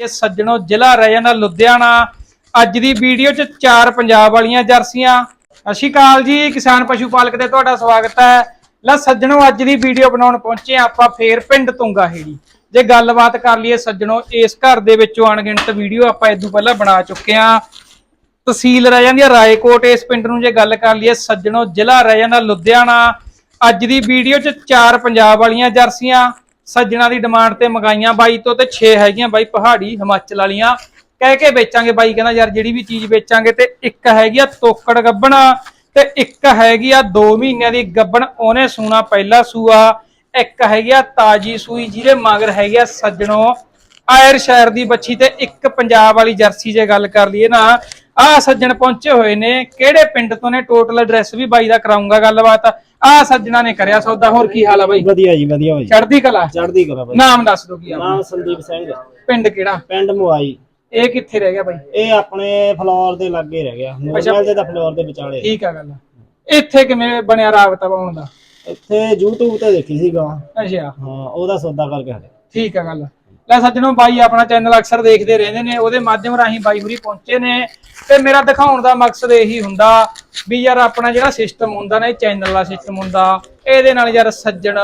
ਇਹ ਸੱਜਣੋ ਜ਼ਿਲ੍ਹਾ ਰਹਿ ਜਾਂਦਾ ਲੁਧਿਆਣਾ। ਅੱਜ ਦੀ ਵੀਡੀਓ 'ਚ ਚਾਰ ਪੰਜਾਬ ਵਾਲੀਆਂ ਜਰਸੀਆਂ। ਸਤਿ ਸ਼੍ਰੀ ਅਕਾਲ ਜੀ, ਕਿਸਾਨ ਪਸ਼ੂ ਪਾਲਕ ਤੇ ਤੁਹਾਡਾ ਸਵਾਗਤ ਹੈ। ਲੈ ਸੱਜਣੋ, ਅੱਜ ਦੀ ਵੀਡੀਓ ਬਣਾਉਣ ਪਹੁੰਚੇ ਆਪਾਂ ਫੇਰ ਪਿੰਡ ਤੁੰਗਾ ਹੇੜੀ। ਜੇ ਗੱਲਬਾਤ ਕਰ ਲਈਏ ਸੱਜਣੋ, ਇਸ ਘਰ ਦੇ ਵਿੱਚੋਂ ਅਣਗਿਣਤ ਵੀਡੀਓ ਆਪਾਂ ਇਦੋਂ ਪਹਿਲਾਂ ਬਣਾ ਚੁੱਕੇ ਹਾਂ। ਤਹਿਸੀਲ ਰਹਿ ਜਾਂਦੀ ਹੈ ਰਾਏਕੋਟ, ਇਸ ਪਿੰਡ ਨੂੰ ਜੇ ਗੱਲ ਕਰ ਲਈਏ ਸੱਜਣੋ, ਜ਼ਿਲ੍ਹਾ ਰਹਿ ਜਾਂਦਾ ਲੁਧਿਆਣਾ। ਅੱਜ ਦੀ ਵੀਡੀਓ 'ਚ ਚਾਰ ਪੰਜਾਬ ਵਾਲੀਆਂ ਜਰਸੀਆਂ। ਸੱਜਣਾ ਦੀ ਡਿਮਾਂਡ ਤੇ ਮੰਗਾਈਆਂ ਬਾਈ ਤੋਂ ਤੇ 6 ਹੈਗੀਆਂ ਬਾਈ ਪਹਾੜੀ ਹਿਮਾਚਲ ਵਾਲੀਆਂ। ਕਹਿ ਕੇ ਵੇਚਾਂਗੇ ਬਾਈ, ਕਹਿੰਦਾ ਯਾਰ ਜਿਹੜੀ ਵੀ ਚੀਜ਼ ਵੇਚਾਂਗੇ ਤੇ ਇੱਕ ਹੈਗੀ ਆ ਤੋਕੜ ਗੱਬਣਾ ਤੇ ਇੱਕ ਹੈਗੀ ਆ 2 ਮਹੀਨਿਆਂ ਦੀ ਗੱਬਣ, ਉਹਨੇ ਸੂਣਾ ਪਹਿਲਾ ਸੂਆ। ਇੱਕ ਹੈਗੀ ਆ ਤਾਜੀ ਸੂਈ, ਜਿਹਦੇ ਮਗਰ ਹੈਗੀ ਆ ਸੱਜਣੋ ਆਇਰ ਸ਼ਹਿਰ ਦੀ ਬੱਚੀ ਤੇ ਇੱਕ ਪੰਜਾਬ ਵਾਲੀ ਜਰਸੀ ਜੇ ਗੱਲ ਕਰ ਲਈਏ ਨਾ। ਆ ਸੱਜਣ ਪਹੁੰਚੇ ਹੋਏ ਨੇ, ਕਿਹੜੇ ਪਿੰਡ ਤੋਂ ਨੇ? ਟੋਟਲ ਐਡਰੈਸ ਵੀ ਬਾਈ ਦਾ ਕਰਾਉਂਗਾ ਗੱਲਬਾਤ। ਆ ਸੱਜਣਾ ਨੇ ਕਰਿਆ ਸੌਦਾ ਹੋਰ ਕੀ ਹਾਲ ਆ ਬਾਈ? ਵਧੀਆ ਜੀ ਵਧੀਆ ਭਾਈ ਚੜ੍ਹਦੀ ਕਲਾ? ਚੜ੍ਹਦੀ ਕਰਾ ਭਾਈ ਨਾਮ ਦੱਸ ਦੋ ਕੀ ਆ? ਨਾਮ ਸੰਦੀਪ ਸਿੰਘ। ਪਿੰਡ ਕਿਹੜਾ? ਪਿੰਡ ਮੁਆਈ ਇਹ ਕਿੱਥੇ ਰਹਿ ਗਿਆ ਬਾਈ? ਇਹ ਆਪਣੇ ਫਲੋਰ ਦੇ ਲਾਗੇ ਰਹਿ ਗਿਆ। ਮੋਰਮਲ ਦੇ ਤਾਂ ਫਲੋਰ ਦੇ ਵਿਚਾਲੇ। ਠੀਕ ਆ ਗੱਲ ਇੱਥੇ ਕਿਵੇਂ ਬਣਿਆ ਰਾਬਤਾ ਪਾਉਣ ਦਾ? ਇੱਥੇ YouTube ਤੇ ਦੇਖੀ ਸੀ ਗਾ। ਅੱਛਾ। ਹਾਂ ਉਹਦਾ ਸੌਦਾ ਕਰਕੇ ਹਟੇ। ਠੀਕ ਆ ਗੱਲ ਲੈ ਸੱਜਣੋ ਬਾਈ ਆਪਣਾ ਚੈਨਲ ਅਕਸਰ ਦੇਖਦੇ ਰਹਿੰਦੇ ਨੇ ਉਹਦੇ ਮਾਧਿਅਮ ਰਾਹੀਂ ਬਾਈ ਹੁਰੀ ਪਹੁੰਚੇ ਨੇ। ਤੇ ਮੇਰਾ ਦਿਖਾਉਣ ਦਾ ਮਕਸਦ ਇਹੀ ਹੁੰਦਾ ਵੀ ਯਾਰ ਆਪਣਾ ਜਿਹੜਾ ਸਿਸਟਮ ਹੁੰਦਾ ਨਾ ਇਹ ਚੈਨਲ ਦਾ ਸਿਸਟਮ ਹੁੰਦਾ ਇਹਦੇ ਨਾਲ ਯਾਰ ਸੱਜਣ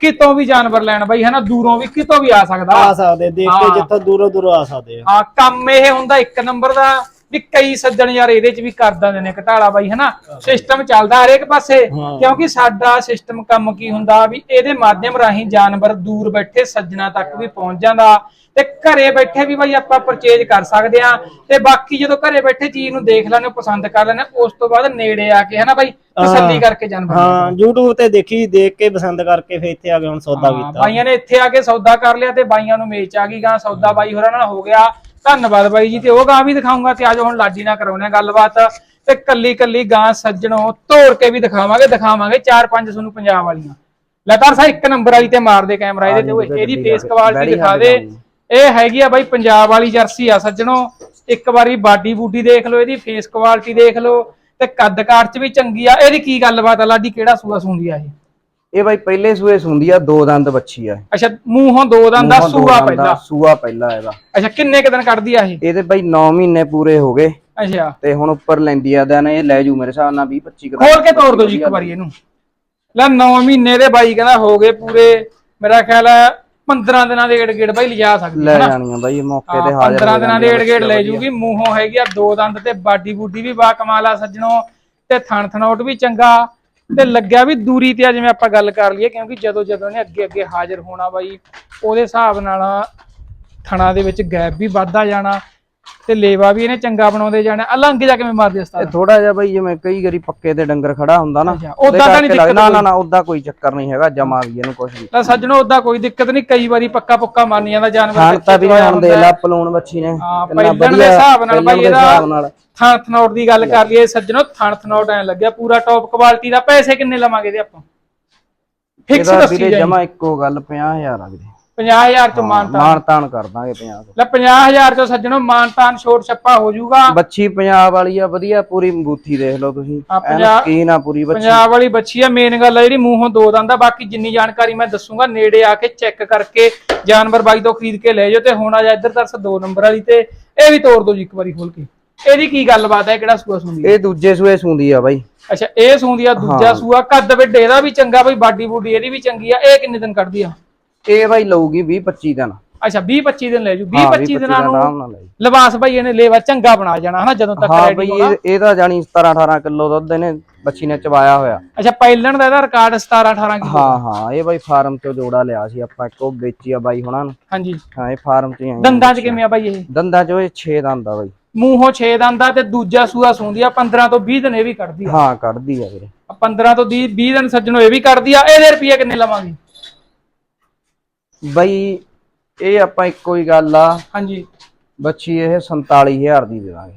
ਕਿਤੋਂ ਵੀ ਜਾਨਵਰ ਲੈਣ ਬਾਈ ਹਨਾ ਦੂਰੋਂ ਵੀ ਕਿਤੋਂ ਵੀ ਆ ਸਕਦਾ। ਆ ਸਕਦੇ ਦੇਖ। ਕੇ ਜਿੱਥੋਂ ਦੂਰੋਂ ਦੂਰੋਂ ਆ ਸਕਦੇ ਆ। ਹਾਂ ਕੰਮ ਇਹ ਹੁੰਦਾ ਇੱਕ ਨੰਬਰ ਦਾ ਵੀ ਕਈ ਸੱਜਣ ਯਾਰ ਇਹਦੇ ਚ ਵੀ ਕਰ ਦਿੰਦੇ ਨੇ ਘਟਾਲਾ ਬਾਈ ਹਨਾ? ਸਿਸਟਮ ਚੱਲਦਾ ਹਰੇਕ ਪਾਸੇ। ਕਿਉਂਕਿ ਸਾਡਾ ਸਿਸਟਮ ਕੰਮ ਕੀ ਹੁੰਦਾ ਵੀ ਇਹਦੇ ਮਾਧਿਅਮ ਰਾਹੀਂ ਜਾਨਵਰ ਦੂਰ ਬੈਠੇ ਸੱਜਣਾ ਤੱਕ ਵੀ ਪਹੁੰਚ ਜਾਂਦਾ। ਤੇ ਘਰੇ ਬੈਠੇ ਵੀ ਬਾਈ ਆਪਾਂ ਪਰਚੇਜ ਕਰ ਸਕਦੇ ਆ ਤੇ ਬਾਕੀ ਜਦੋਂ ਘਰੇ ਬੈਠੇ ਚੀਜ਼ ਨੂੰ ਦੇਖ ਲੈਣੇ ਪਸੰਦ ਕਰ ਲੈਣੇ ਉਸ ਤੋਂ ਬਾਅਦ ਨੇੜੇ ਆ ਕੇ ਹਨਾ ਬਾਈ? ਤਸੱਲੀ ਕਰਕੇ ਜਾਨਵਰ ਹਾਂ YouTube ਤੇ ਦੇਖੀ ਦੇਖ ਕੇ ਪਸੰਦ ਕਰਕੇ ਫੇਰ ਇੱਥੇ ਆ ਕੇ ਹੁਣ ਸੌਦਾ ਕੀਤਾ। ਬਾਈਆਂ ਨੇ ਇੱਥੇ ਆ ਕੇ ਸੌਦਾ ਕਰ ਲਿਆ ਤੇ ਬਾਈਆਂ ਨੂੰ ਮੇਚ ਆ ਗਈ ਗਾਂ। ਸੌਦਾ ਬਾਈ ਹੋਰਾਂ ਨਾਲ ਹੋ ਗਿਆ। ਧੰਨਵਾਦ ਬਾਈ ਜੀ ਤੇ ਉਹ ਗਾਂ ਵੀ ਦਿਖਾਉਂਗਾ ਤੇ ਆਜੋ ਹੁਣ ਲਾਡੀ ਨਾਲ ਕਰਾਉਣੇ ਆ ਗੱਲਬਾਤ। ਤੇ ਕੱਲੀ ਕੱਲੀ ਗਾਂ ਸੱਜਣੋ ਤੋੜ ਕੇ ਵੀ ਦਿਖਾਵਾਂਗੇ ਦਿਖਾਵਾਂਗੇ ਚਾਰ ਪੰਜ ਤੁਹਾਨੂੰ ਪੰਜਾਬ ਵਾਲੀਆਂ। ਲਤਾਰ ਸਾਹਿਬ ਇੱਕ ਨੰਬਰ ਵਾਲੀ ਤੇ ਮਾਰ ਦੇ ਕੈਮਰਾ ਇਹਦੇ ਤੇ ਓਏ, ਇਹਦੀ ਫੇਸ ਕੁਆਲਿਟੀ ਦਿਖਾ ਦੇ। ਇਹ ਹੈਗੀ ਆ ਬਾਈ ਪੰਜਾਬ ਵਾਲੀ ਜਰਸੀ ਆ ਸੱਜਣੋ। ਇੱਕ ਵਾਰੀ ਬਾਡੀ ਬੂਡੀ ਦੇਖ ਲਓ ਇਹਦੀ ਫੇਸ ਕੁਆਲਿਟੀ ਦੇਖ ਲਓ। ਤੇ ਕੱਦ ਕਾਠ ਚ ਵੀ ਚੰਗੀ ਆ। ਇਹਦੀ ਕੀ ਗੱਲਬਾਤ ਆ ਲਾਡੀ ਕਿਹੜਾ ਸੂਆ ਸੁੰਦੀ ਆ ਇਹ? ਇਹ ਬਾਈ ਪਹਿਲੇ ਸੂਏ ਸੁੰਦੀ ਆ ਦੋ ਦੰਦ ਬੱਚੀ ਆ ਅੱਛਾ ਮੂੰਹੋਂ ਦੋ ਦੰਦ ਦਾ ਮੂੰਹੋਂ ਦੋ ਸੂਆ ਦੰਦ ਦਾ ਪਹਿਲਾਂ। ਸੂਆ ਪਹਿਲਾ ਇਹਦਾ। ਅੱਛਾ ਕਿੰਨੇ ਕੁ ਦਿਨ ਕੱਢਦੀ ਆ ਇਹ? ਇਹਦੇ ਬਾਈ 9 ਮਹੀਨੇ ਪੂਰੇ ਹੋ ਗਏ। ਅੱਛਾ। ਤੇ ਹੁਣ ਉੱਪਰ ਲੈਂਦੀ ਆ ਦਿਨ ਇਹ ਲੈ ਜੂ ਮੇਰੇ ਹਿਸਾਬ ਨਾਲ 20 25 ਖੋਲ ਕੇ ਤੋੜ ਦੋ ਜੀ ਇੱਕ ਵਾਰੀ ਇਹਨੂੰ। ਲੈ 9 ਮਹੀਨੇ ਦੇ ਬਾਈ ਕਹਿੰਦਾ ਹੋ ਗਏ ਪੂਰੇ। ਮੇਰਾ ਖਿਆਲ ਹੈ 15 ਦਿਨਾਂ ਦੇ ਗੇੜ ਗੇੜ ਬਾਈ ਲਿਜਾ ਸਕਦੀ ਲੈ ਹੈ ਨਾ। ਜਾਣੀਆਂ ਬਾਈ ਇਹ ਮੌਕੇ ਤੇ ਹਾਜ਼ਰ 15 ਹੋ ਦਿਨਾਂ ਦੇ ਜਾਂਦੀਆਂ ਗੇੜ ਗੇੜ ਲੈ। ਜੂਗੀ। ਮੂੰਹੋਂ ਹੈਗੀ ਆ ਦੋ ਦੰਦ ਤੇ ਬਾਡੀ ਬੂਡੀ ਵੀ ਬਾ ਕਮਾਲ ਆ ਸੱਜਣੋ। ਤੇ ਥਣ ਥਣੋਟ ਵੀ ਚੰਗਾ। ਤੇ ਲੱਗਿਆ ਵੀ ਦੂਰੀ ਤੇ ਆ ਜਿਵੇਂ ਆਪਾਂ ਗੱਲ ਕਰ ਲਈਏ, ਕਿਉਂਕਿ ਜਦੋਂ ਜਦੋਂ ਨੇ ਅੱਗੇ ਅੱਗੇ ਹਾਜ਼ਰ ਹੋਣਾ ਬਾਈ, ਉਹਦੇ ਹਿਸਾਬ ਨਾਲ ਥਣਾ ਦੇ ਵਿੱਚ ਗੈਪ ਵੀ ਵੱਧਦਾ ਜਾਣਾ ਤੇ ਲੇਵਾ ਵੀ ਇਹਨੇ ਚੰਗਾ ਬਣਾਉਂਦੇ ਜਾਣਾ। ਅਲੰਗ ਜਾ ਕਿਵੇਂ ਮਾਰਦੇ ਇਹ ਉਸਤਾਦ? ਥੋੜਾ ਜਿਹਾ ਬਾਈ ਜਿਵੇਂ ਕਈ ਵਾਰੀ ਪੱਕੇ ਤੇ ਡੰਗਰ ਖੜਾ ਹੁੰਦਾ ਨਾ ਓਦਾਂ ਤਾਂ ਨੀ ਕਰਕੇ ਲੱਗਦਾ- ਦਿੱਕਤ ਨਾ ਨਾ ਨਾ ਉਦਾਂ ਕੋਈ ਚੱਕਰ ਨਹੀਂ ਹੈਗਾ ਜਮਾ ਵੀ ਇਹਨੂੰ ਕੁਝ ਵੀ। ਤਾਂ ਸੱਜਣੋ ਉਦਾਂ ਕੋਈ ਦਿੱਕਤ ਨਹੀਂ ਕਈ ਵਾਰੀ ਪੱਕਾ ਪੁੱਕਾ ਮੰਨ ਜਾਂਦਾ ਜਾਨਵਰ ਖਾਣ ਤਾਂ ਵੀ ਹੁਣ ਦੇ। ਲਾ ਹੈ। ਪਲੂਣ ਬੱਚੀ ਨੇ ਹਾਂ ਪਹਿਲਣ ਦੇ ਹਿਸਾਬ ਨਾਲ ਦੇ ਇਹਦਾ ਥਣ ਥਨੌਟ ਦੀ ਗੱਲ ਕਰ ਲਈਏ ਸੱਜਣੋ ਥਣ ਥਨੌਟ ਐ ਲੱਗਿਆ ਪੂਰਾ ਟੌਪ ਕੁਆਲਿਟੀ ਦਾ ਪੈਸੇ ਕਿੰਨੇ ਲਵਾਂਗੇ ਇਹਦੇ ਆਪਾਂ? ਫਿਕਸ ਦੱਸੀ ਜਾਈ। ਜਮਾ ਇੱਕੋ ਗੱਲ 50000 ਆ ਵੀਰੇ। 50000 ਤੋਂ ਮਾਨਤਾਨ ਮਾਨ ਤਾਨ। ਕਰ ਦਾਂਗੇ 50 ਤੋਂ। ਲੈ 50000 ਤੋਂ ਸੱਜਣੋ ਮਾਨਤਾਨ ਛੋਟ ਛੱਪਾ ਹੋ ਜਾਊਗਾ। ਬੱਚੀ ਪੰਜਾਬ ਵਾਲੀ ਆ ਵਧੀਆ ਪੂਰੀ ਮਬੂਥੀ ਦੇਖ ਲਓ ਤੁਸੀਂ। ਹਾਂ, ਐਨ ਪੰਜਾਬ- ਸਕੀਨ ਆ ਪੂਰੀ ਬੱਚੀ। ਪੰਜਾਬ ਵਾਲੀ ਬੱਚੀ ਆ ਮੇਨ ਗੱਲ ਆ ਜਿਹੜੀ ਮੂੰਹੋਂ ਦੋ ਦੰਦ ਆ ਬਾਕੀ ਜਿੰਨੀ ਜਾਣਕਾਰੀ ਮੈਂ ਦੱਸੂਗਾ ਨੇੜੇ ਆ ਕੇ ਚੈੱਕ ਕਰਕੇ ਜਾਨਵਰ ਬਾਈ ਤੋਂ ਖਰੀਦ ਕੇ ਲੈ ਜਾਓ ਤੇ ਹੁਣ ਆ ਜਾ ਇੱਧਰ ਤਰਸ ਦੋ ਨੰਬਰ ਵਾਲੀ ਤੇ ਇਹ ਵੀ ਤੋੜ ਦਿਓ ਜੀ ਇੱਕ ਵਾਰੀ ਖੋਲ ਕੇ। ਇਹਦੀ ਕੀ ਗੱਲਬਾਤ ਹੈ ਕਿਹੜਾ ਸੂਆ ਸੁਣਦੀ ਇਹ ਦੂਜੇ ਸੂਏ ਸੁੰਦੀ ਆ ਬਾਈ। ਅੱਛਾ ਇਹ ਸੂੰਦੀ ਆ ਦੂਜਾ ਹਾਂ। ਸੂਆ ਕੱਦ ਵੱਡੇ ਇਹਦਾ ਵੀ ਚੰਗਾ ਬਈ ਬਾਡੀ ਬੂਡੀ ਇਹਦੀ ਵੀ ਚੰਗੀ ਆ ਇਹ ਕਿੰਨੇ ਦਿਨ ਕੱਢਦੀ ਆ? ਇਹ ਬਾਈ ਲਊਗੀ 20 25 ਦਿਨ। ਅੱਛਾ 20 25 ਦਿਨ ਲੈ ਜੂ 20 ਹਾਂ, 25 ਦਿਨਾਂ ਨੂੰ। ਲਿਬਾਸ ਭਾਈ ਇਹਨੇ ਲੇਵਾ ਚੰਗਾ ਬਣਾ ਜਾਣਾ ਹਨਾ ਜਦੋਂ ਤੱਕ ਹਾਂ ਬਈ ਇਹ ਇਹਦਾ ਜਾਨੀ 17 18 ਕਿਲੋ ਦੁੱਧ ਇਹਨੇ ਬੱਚੀ ਨੇ ਚਵਾਇਆ ਹੋਇਆ। ਅੱਛਾ ਪਹਿਲਣ ਦਾ ਇਹਦਾ ਰਿਕਾਰਡ 17 18 ਕਿਲੋ। ਹਾਂ ਹਾਂ ਇਹ ਬਾਈ ਫਾਰਮ ਚੋਂ ਜੋੜਾ ਲਿਆ ਸੀ ਆਪਾਂ ਇੱਕ ਵੇਚੀ ਆ ਬਾਈ ਹੁਣਾਂ ਨੂੰ। ਹਾਂਜੀ। ਹਾਂ ਇਹ ਫਾਰਮ ਹੀ ਆਈ ਦੰਦਾਂ 'ਚ ਕਿਵੇਂ ਆ ਭਾਈ ਇਹ? ਦੰਦਾਂ ਚੋਂ ਇਹ 6 ਦੰਦ ਆ ਬਾਈ। ਮੂੰਹੋਂ 6 ਦੰਦ ਆ ਤੇ ਦੂਜਾ ਸੂਆ ਸੂੰਦੀ ਆ 15 ਤੋਂ 20 ਦਿਨ ਇਹ ਵੀ ਕੱਢਦੀ ਆ। ਹਾਂ ਕੱਢਦੀ ਆ ਵੀਰੇ। ਆ 15 ਤੋਂ 20 20 ਦਿਨ ਸੱਜਣੋ ਇਹ ਵੀ ਕੱਢਦੀ ਆ ਇਹਦੇ ਰੁਪਏ ਕਿੰਨੇ ਲਵਾਂਗੇ? ਬਾਈ ਇਹ ਆਪਾਂ ਇੱਕੋ ਹੀ ਗੱਲ ਆ। ਹਾਂਜੀ। ਬੱਚੀ ਇਹ 47000 ਦੀ ਦੇ ਦਾਂਗੇ।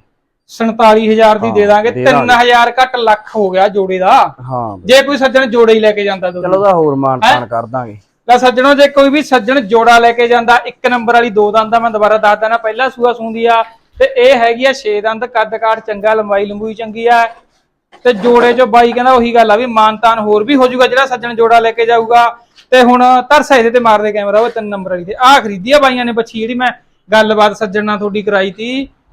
47000 ਦੀ ਦੇ ਦਾਂਗੇ। ਦੇ ਦਾਂਗੇ। 3000 ਘੱਟ ਲੱਖ ਹੋ ਗਿਆ ਜੋੜੇ ਦਾ। ਹਾਂ। ਜੇ ਕੋਈ ਸੱਜਣ ਜੋੜੇ ਹੀ ਲੈ ਕੇ ਜਾਂਦਾ ਚਲੋ ਉਹਦਾ ਹੋਰ ਮਾਨ ਤਾਨ ਕਰ ਦਾਂਗੇ। ਲੈ ਸੱਜਣੋ ਜੇ ਕੋਈ ਵੀ ਸੱਜਣ ਜੋੜਾ ਲੈ ਕੇ ਜਾਂਦਾ ਇੱਕ ਨੰਬਰ ਵਾਲੀ ਦੋ ਦੰਦ ਦਾ ਮੈਂ ਦੁਬਾਰਾ ਦੱਸ ਦਣਾ ਪਹਿਲਾ ਸੂਆ ਸੂੰਦੀ ਆ ਤੇ ਇਹ ਹੈਗੀ ਆ 6 ਦੰਦ ਕੱਦ ਕਾਠ ਚੰਗਾ ਲੰਬਾਈ ਲੰਬੂਈ ਚੰਗੀ ਆ। ਤੇ ਜੋੜੇ ਚੋਂ ਬਾਈ ਕਹਿੰਦਾ ਉਹੀ ਗੱਲ ਆ ਵੀ ਮਾਨਤਾਨ ਹੋਰ ਵੀ ਹੋ ਜਾਊਗਾ ਜਿਹੜਾ ਸੱਜਣ ਜੋੜਾ ਲੈ ਕੇ ਜਾਊਗਾ। ਤੇ ਹੁਣ ਤਰਸਾ ਇਹਦੇ ਤੇ ਮਾਰਦੇ ਕੈਮਰਾ ਉਹ ਤਿੰਨ ਨੰਬਰ ਵਾਲੀ ਤੇ। ਆਹ ਖਰੀਦੀ ਆ ਬਾਈਆਂ ਨੇ ਬੱਚੀ ਜਿਹੜੀ ਮੈਂ ਗੱਲਬਾਤ ਸੱਜਣ ਨਾਲ ਤੁਹਾਡੀ ਕਰਾਈ ਤੀ।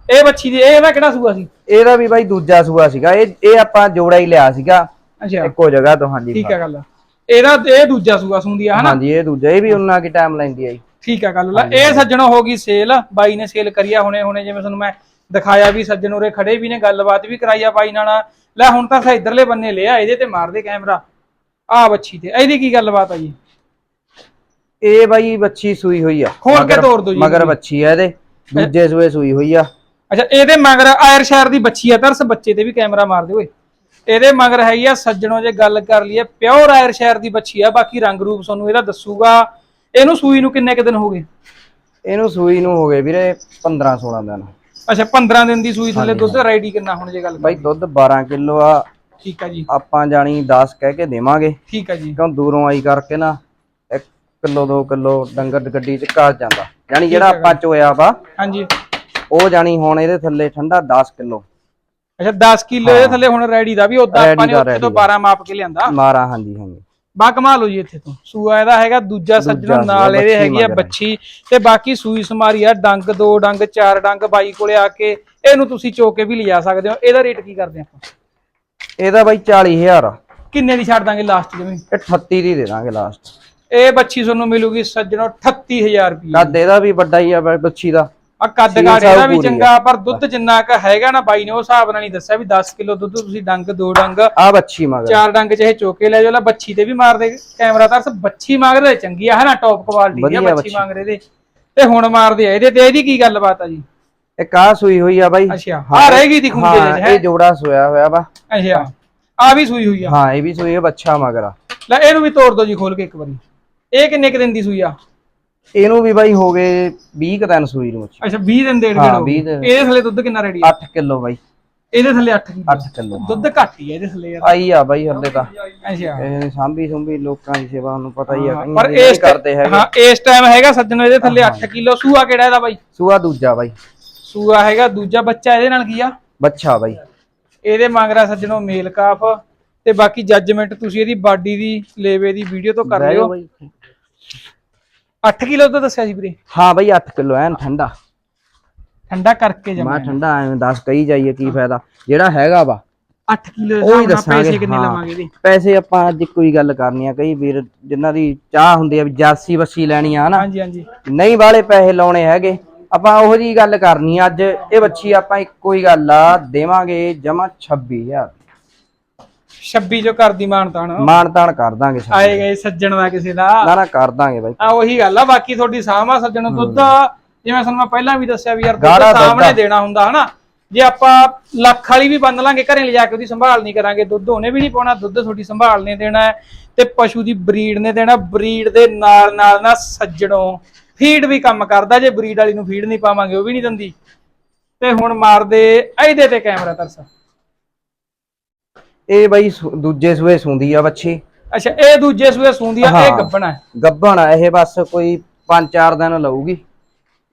ਇਹ ਬੱਚੀ ਦੀ ਇਹ ਇਹਦਾ ਕਿਹੜਾ ਸੂਆ ਸੀ? ਇਹਦਾ ਵੀ ਬਾਈ ਦੂਜਾ ਸੂਆ ਸੀਗਾ। ਇਹ ਇਹ ਆਪਾਂ ਜੋੜਾ ਹੀ ਲਿਆ ਸੀਗਾ। ਅੱਛਾ। ਇੱਕੋ ਜਗ੍ਹਾ ਤੋਂ ਹਾਂਜੀ ਠੀਕ ਹੈ। ਗੱਲ। ਇਹਦਾ ਇਹ ਦੂਜਾ ਸੂਆ ਸੁੰਦੀ ਆ ਹਨਾ? ਹਾਂਜੀ ਇਹ ਦੂਜਾ ਇਹ ਵੀ ਉਹਨਾਂ ਕੀ ਟਾਈਮ ਲੈਂਦੀ ਆ ਜੀ। ਠੀਕ ਹੈ ਗੱਲ। ਲਾ ਇਹ ਸੱਜਣੋ ਹੋ ਗਈ ਸੇਲ ਬਾਈ ਨੇ ਸੇਲ ਕਰੀਆ ਹੁਣੇ ਹੁਣੇ ਜਿਵੇਂ ਤੁਹਾਨੂੰ ਮੈਂ ਦਿਖਾਇਆ ਵੀ ਸੱਜਣ ਉਰੇ ਖੜੇ ਵੀ ਨੇ ਗੱਲਬਾਤ ਵੀ ਕਰਾਈ ਆ ਬਾਈ ਨਾਲ। ਲੈ ਹੁਣ ਤਾਂ ਸਾ ਇਧਰਲੇ ਬੰਨੇ ਲਿਆ ਇਹਦੇ ਤੇ ਮਾਰ ਦੇ ਕੈਮਰਾ ਆ ਬੱਚੀ ਤੇ ਇਹਦੀ ਕੀ ਗੱਲਬਾਤ ਆ ਜੀ? ਇਹ ਬਾਈ ਬੱਚੀ ਸੂਈ ਹੋਈ ਆ। ਖੋਲ ਕੇ ਤੋੜ ਦਿਓ ਜੀ। ਮਗਰ। ਬੱਚੀ ਆ ਇਹਦੇ। ਦੂਜੇ ਸੂਏ ਸੂਈ ਹੋਈ ਆ। ਅੱਛਾ ਇਹਦੇ ਮਗਰ ਆਇਰ ਸ਼ਹਿਰ ਦੀ ਬੱਚੀ ਆ ਤਰਸ ਬੱਚੇ ਤੇ ਵੀ ਕੈਮਰਾ ਮਾਰ ਦੇ ਓਏ। ਇਹਦੇ ਮਗਰ ਹੈਗੀ ਆ ਸੱਜਣੋ ਜੇ ਗੱਲ ਕਰ ਲਈਏ ਪਿਓਰ ਆਇਰ ਸ਼ਹਿਰ ਦੀ ਬੱਚੀ ਆ ਬਾਕੀ ਰੰਗ ਰੂਪ ਤੁਹਾਨੂੰ ਇਹਦਾ ਦੱਸੂਗਾ। ਇਹਨੂੰ ਸੂਈ ਨੂੰ ਕਿੰਨੇ ਕੁ ਦਿਨ ਹੋ ਗਏ? ਇਹਨੂੰ ਸੂਈ ਨੂੰ ਹੋ ਗਏ ਵੀਰੇ 15 16 ਦਿਨ। ਅੱਛਾ 15 ਦਿਨ ਦੀ ਸੂਈ ਥੱਲੇ ਦੁੱਧ ਰੈਡੀ ਕਿੰਨਾ ਹੁਣ ਜੇ ਗੱਲ ਬਾਈ ਦੁੱਧ 12 ਕਿਲੋ ਆ। ਠੀਕ ਆ ਜੀ। ਆਪਾਂ ਜਾਣੀ 10 ਕਹਿ ਕੇ ਦੇਵਾਂਗੇ। ਠੀਕ ਆ ਜੀ। ਕਿਉਂ ਦੂਰੋਂ ਆਈ ਕਰਕੇ ਨਾ। 1 ਕਿਲੋ 2 ਕਿਲੋ ਡੰਗਰ ਗੱਡੀ ਚ ਘਾ ਜਾਂਦਾ। ਜਾਣੀ ਜਿਹੜਾ ਆਪਾਂ ਚੋਇਆ ਵਾ ਹਾਂਜੀ। ਉਹ ਜਾਣੀ ਹੁਣ ਇਹਦੇ ਥੱਲੇ ਠੰਡਾ 10 ਕਿਲੋ। ਅੱਛਾ 10 ਕਿਲੋ ਦੇ ਥੱਲੇ ਹੁਣ ਰੈਡੀ ਦਾ ਵੀ ਉਦਾਂ ਆਪਾਂ ਨੇ ਦਾ, ਉੱਥੇ ਤੋਂ ready 12 ਮਾਪ ਕੇ ਲਿਆਂਦਾ। ਮਾਰਾ ਹਾਂਜੀ ਹਾਂਜੀ। ਬਾ ਕਮਾਲ ਹੋ ਜੀ ਇੱਥੇ ਤੋਂ। ਸੂਆ ਇਹਦਾ ਹੈਗਾ ਦੂਜਾ ਸੱਜਣੋਂ ਨਾਲ ਇਹਦੇ ਹੈਗੀ ਆ। ਬੱਚੀ ਤੇ ਬਾਕੀ ਸੂਈ ਸਮਾਰੀ ਆ ਡੰਗ ਦੋ ਡੰਗ ਚਾਰ ਡੰਗ ਬਾਈ ਕੋਲੇ ਆ ਕੇ ਇਹਨੂੰ ਤੁਸੀਂ ਚੋ ਕੇ ਵੀ ਲਿਜਾ ਸਕਦੇ ਹੋ। ਇਹਦਾ ਰੇਟ ਕੀ ਕਰਦੇ ਆਪਾਂ? ਇਹਦਾ ਬਾਈ 40000 ਆ ਕਿੰਨੇ ਦੀ ਛੱਡ ਦਾਂਗੇ ਲਾਸਟ ਜਿਵੇਂ ਇਹ 38 ਦੀ ਦੇ ਦਾਂਗੇ ਲਾਸਟ ਇਹ ਬੱਚੀ ਤੁਹਾਨੂੰ ਮਿਲੂਗੀ ਸੱਜਣੋ 38000 ਰੁਪਏ ਕੱਦ ਇਹਦਾ ਵੀ ਵੱਡਾ ਹੀ ਆ ਬੱਚੀ ਦਾ। ਆ ਕੱਦ ਕਾਠ ਇਹਦਾ ਵੀ। ਚੰਗਾ ਪਰ ਦੁੱਧ ਜਿੰਨਾ ਕ ਹੈਗਾ ਨਾ ਬਾਈ ਨੇ ਉਹ ਹਿਸਾਬ ਨਾਲ ਨਹੀਂ ਦੱਸਿਆ ਵੀ 10 ਕਿਲੋ ਦੁੱਧ ਤੁਸੀਂ ਡੰਗ ਦੋ ਡੰਗ ਆ ਬੱਚੀ ਮਗਰ। ਚਾਰ ਡੰਗ ਚਾਹੇ ਚੋਕੇ ਲੈ ਜਾਓ ਲਾ ਬੱਚੀ ਤੇ ਵੀ ਮਾਰ ਦੇ ਕੈਮਰਾ ਤਾਂ ਸ ਬੱਚੀ ਮੰਗਦੇ ਚੰਗੀ ਆ ਹਨਾ ਟੌਪ ਕੁਆਲਿਟੀ ਆ ਬੱਚੀ ਬੱਚੀ। ਮੰਗ ਰਹੇ ਦੇ ਤੇ ਹੁਣ ਮਾਰਦੇ ਆ ਇਹਦੇ ਤੇ ਇਹਦੀ ਕੀ ਗੱਲਬਾਤ ਆ ਜੀ? ਇੱਕ ਆ ਸੂਈ ਹੋਈ ਆ ਬਾਈ। ਅੱਛਾ ਆ ਰਹੇਗੀ ਦੀ ਖੂੰਜੇ ਹਾਂ ਦੇ ਇਹ ਹੈ ਜੋੜਾ ਸੋਇਆ ਹੋਇਆ ਵਾ। ਅੱਛਾ ਆ ਵੀ ਸੂਈ ਹੋਈ ਆ। ਹਾਂ ਇਹ ਵੀ ਸੂਈ ਆ ਬੱਚਾ ਮਗਰ ਲੈ ਇਹਨੂੰ ਵੀ ਤੋੜ ਦੋ ਜੀ ਖੋਲ ਕੇ ਇੱਕ ਵਾਰੀ। ਇਹ ਕਿੰਨੇ ਕੁ ਦਿਨ ਦੀ ਸੂਈ ਆ? ਇਹਨੂੰ ਵੀ ਬਾਈ ਹੋ ਗਏ 20 ਕੁ ਦਿਨ ਸੂਈ ਨੂੰ ਅੱਛਾ 20 ਦਿਨ ਡੇਢ ਹਾਂ, ਕਿਲੋ 20 ਦਿਨ। ਇਹਦੇ ਥੱਲੇ ਦੁੱਧ ਕਿੰਨਾ ਰੈਡੀ ਆ? 8 ਕਿਲੋ ਬਾਈ। ਇਹਦੇ ਥੱਲੇ 8 ਕਿਲੋ। 8 ਕਿਲੋ ਦੁੱਧ ਘੱਟ ਹੀ ਆ ਇਹਦੇ ਥੱਲੇ ਯਾਰ। ਆਈ ਆ ਬਾਈ ਹੱਲੇ ਤਾਂ। ਅੱਛਾ। ਇਹ ਸਾਂਭੀ ਸੁੰਭੀ ਲੋਕਾਂ ਦੀ ਸੇਵਾ ਨੂੰ ਪਤਾ ਹੀ ਆ ਪਰ ਇਸ ਕਰਦੇ ਹੈਗੇ। ਹਾਂ ਇਸ ਟਾਈਮ ਹੈਗਾ ਸੱਜਣੋ ਇਹਦੇ ਥੱਲੇ 8 ਕਿਲੋ। ਸੂਆ ਕਿਹੜਾ ਇਹਦਾ ਬਾਈ? ਸੂਆ ਦੂਜਾ ਬਾਈ। ਸੂਆ ਹੈਗਾ ਦੂਜਾ ਬੱਚਾ ਇਹਦੇ ਨਾਲ ਕੀ ਆ? ਬੱਚਾ ਬਾਈ। ਇਹਦੇ ਮੰਗਰਾ ਸੱਜਣੋ ਮੇਲ ਕਾਫ ਤੇ ਬਾਕੀ ਜੱਜਮੈਂਟ ਤੁਸੀਂ ਇਹਦੀ ਬਾਡੀ ਦੀ ਲੇਵੇ ਦੀ ਵੀਡੀਓ ਤੋਂ ਕਰ ਲਿਓ। ਬਾਈ। 8 ਕਿਲੋ ਤਾਂ ਦੱਸਿਆ ਸੀ ਵੀਰੇ? ਹਾਂ ਬਾਈ 8 ਕਿਲੋ ਐਨ ਠੰਡਾ। ਠੰਡਾ ਕਰਕੇ ਜਮਾ ਮਾ ਠੰਡਾ ਐਵੇਂ ਦੱਸ ਕਹੀ ਜਾਈਏ ਕੀ ਫਾਇਦਾ। ਜਿਹੜਾ ਹੈਗਾ ਵਾ। 8 ਕਿਲੋ ਉਹ ਹੀ ਦੇ ਦੱਸਾਂਗੇ ਪੈਸੇ ਕਿੰਨੇ। ਲਵਾਂਗੇ ਇਹਦੇ ਪੈਸੇ ਆਪਾਂ ਅੱਜ ਕੋਈ ਗੱਲ ਕਰਨੀ ਆ ਕਈ ਵੀਰ ਜਿਨ੍ਹਾਂ ਦੀ ਚਾਹ ਹੁੰਦੀ ਆ ਵੀ ਜਾਸੀ ਵਸੀ ਲੈਣੀ ਆ ਹਨਾ? ਹਾਂਜੀ ਹਾਂਜੀ। ਨਹੀਂ ਵਾਲੇ ਪੈਸੇ ਲਾਉਣੇ ਹੈਗੇ। ਆਪਾਂ ਉਹੋ ਜੀ ਗੱਲ ਕਰਨੀ ਆ ਅੱਜ ਇਹ ਬੱਚੀ ਆਪਾਂ ਇੱਕੋ ਹੀ ਗੱਲ ਆ ਦੇਵਾਂਗੇ ਜਮਾ 26000 26 ਜੋ ਕਰਦੀ ਮਾਨਤਾਨ। ਤਾਣ ਕਰ ਦਾਂਗੇ। ਆਏ ਗਏ ਸੱਜਣ ਦਾ ਕਿਸੇ ਦਾ। ਨਾ ਨਾ ਕਰ ਦਾਂਗੇ ਬਾਈ। ਆ ਉਹੀ ਗੱਲ ਆ ਬਾਕੀ ਤੁਹਾਡੀ ਸਾਹਮਾ ਸੱਜਣ ਦੁੱਧ। ਜਿਵੇਂ ਤੁਹਾਨੂੰ ਮੈਂ ਪਹਿਲਾਂ ਵੀ ਦੱਸਿਆ ਵੀ ਯਾਰ ਦੁੱਧ ਗਾੜਾ ਦੁੱਧ ਸਾਹਮਣੇ ਆ। ਦੇਣਾ ਹੁੰਦਾ ਹਨਾ? ਜੇ ਆਪਾਂ ਲੱਖ ਵਾਲੀ ਵੀ ਬੰਨ ਲਾਂਗੇ ਘਰੇ ਲਿਜਾ ਕੇ ਉਹਦੀ ਸੰਭਾਲ ਨਹੀਂ ਕਰਾਂਗੇ ਦੁੱਧ ਉਹਨੇ ਵੀ ਨਹੀਂ ਪਾਉਣਾ ਦੁੱਧ ਤੁਹਾਡੀ ਸੰਭਾਲ ਨੇ ਦੇਣਾ ਹੈ। ਤੇ ਪਸ਼ੂ ਦੀ ਬਰੀਡ ਨੇ ਦੇਣਾ ਬਰੀਡ ਦੇ ਨਾਲ ਨਾਲ ਨਾ ਸੱਜਣੋਂ ਫੀਡ ਵੀ ਕੰਮ ਕਰਦਾ ਜੇ ਬਰੀਡ ਵਾਲੀ ਨੂੰ ਫੀਡ ਨਹੀਂ ਪਾਵਾਂਗੇ ਉਹ ਵੀ ਨਹੀਂ ਦਿੰਦੀ। ਤੇ ਹੁਣ ਮਾਰਦੇ ਇਹਦੇ ਤੇ ਕੈਮਰਾ ਤਰਸਾ ਇਹ ਬਾਈ ਸੁ- ਦੂਜੇ ਸੂਏ ਸੁੰਦੀ ਆ ਬੱਚੀ। ਅੱਛਾ ਇਹ ਦੂਜੇ ਸੂਏ ਸੂੰਦੀ ਆ ਇਹ ਹਾਂ। ਗੱਬਣਾ ਹੈ ਗੱਭਣ ਆ ਇਹ ਬਸ ਕੋਈ 5-4 ਦਿਨ ਲਊਗੀ।